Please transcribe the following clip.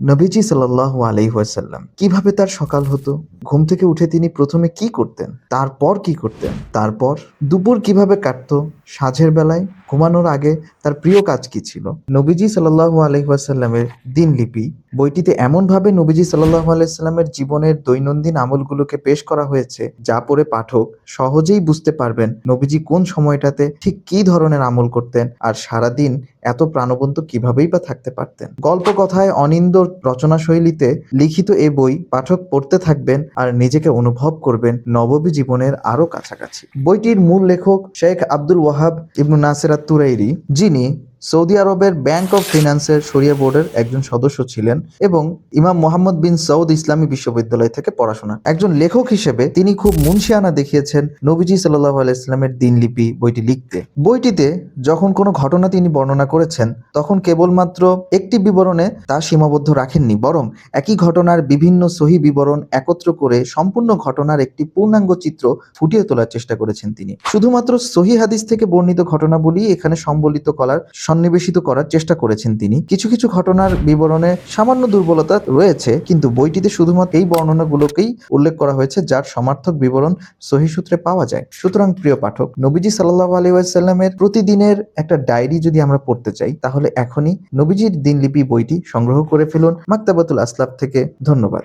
নবীজি সাল্লাহ আলহিহাসাল্লাম কীভাবে তার সকাল হতো? ঘুম থেকে উঠে তিনি প্রথমে কি করতেন? তারপর কি করতেন? তারপর দুপুর কীভাবে কাটত? সাঁঝের বেলায় ঘুমানোর আগে তার প্রিয় কাজ কি ছিল? নবীজি সাল্লাহ আলহিহাসাল্লামের দিনলিপি। বইটিতে এমনভাবে নবীজি সাল্লাহ আলাইস্লামের জীবনের দৈনন্দিন আমলগুলোকে পেশ করা হয়েছে, যা পড়ে পাঠক সহজেই বুঝতে পারবেন নবীজি কোন সময়টাতে ঠিক কী ধরনের আমল করতেন আর সারাদিন এত প্রাণবন্ত কিভাবেই বা থাকতে পারতেন। গল্প কথায় অনিন্দ রচনা শৈলীতে লিখিত এ বই পাঠক পড়তে থাকবেন আর নিজেকে অনুভব করবেন নববী জীবনের আরও কাছাকাছি। বইটির মূল লেখক শেখ আব্দুল ওয়াহাব ইবনু নাসেরা তুরাইরি, যিনি সৌদি আরবের ব্যাংক অফ ফিনান্সের শরিয়া বোর্ডের একজন সদস্য ছিলেন এবং ইমাম মোহাম্মদ বিন সৌদ ইসলামী বিশ্ববিদ্যালয় থেকে পড়াশোনা। একজন লেখক হিসেবে তিনি খুব মুনশিয়ানা দেখিয়েছেন নবীজি সাল্লাহ আলাইস্লামের দিনলিপি বইটি লিখতে। বইটিতে যখন কোনো ঘটনা তিনি বর্ণনা করেছেন, তখন কেবলমাত্র একটি বিবরণে তা সীমাবদ্ধ রাখেননি, বরং একই ঘটনার বিভিন্ন সহি বিবরণ একত্র করে সম্পূর্ণ ঘটনার একটি পূর্ণাঙ্গ চিত্র ফুটিয়ে তোলার চেষ্টা করেছেন তিনি। শুধুমাত্র সহি হাদিস থেকে বর্ণিত ঘটনাবলী এখানে সম্বলিত করার সন্নিবেশিত করার চেষ্টা করেছেন তিনি। কিছু কিছু ঘটনার বিবরণে সামান্য দুর্বলতা রয়েছে, কিন্তু বইটিতে শুধুমাত্র এই বর্ণনাগুলোকেই উল্লেখ করা হয়েছে, যার সমার্থক বিবরণ সহি সূত্রে পাওয়া যায়। সুতরাং প্রিয় পাঠক, নবীজি সাল্লাহ আলিউসাল্লামের প্রতিদিনের একটা ডায়েরি যদি আমরা পড়তে চাই, তাহলে এখনই নবীজির দিনলিপি বইটি সংগ্রহ করে ফেলুন। মাক্তাবাতুল আসলাফ থেকে ধন্যবাদ।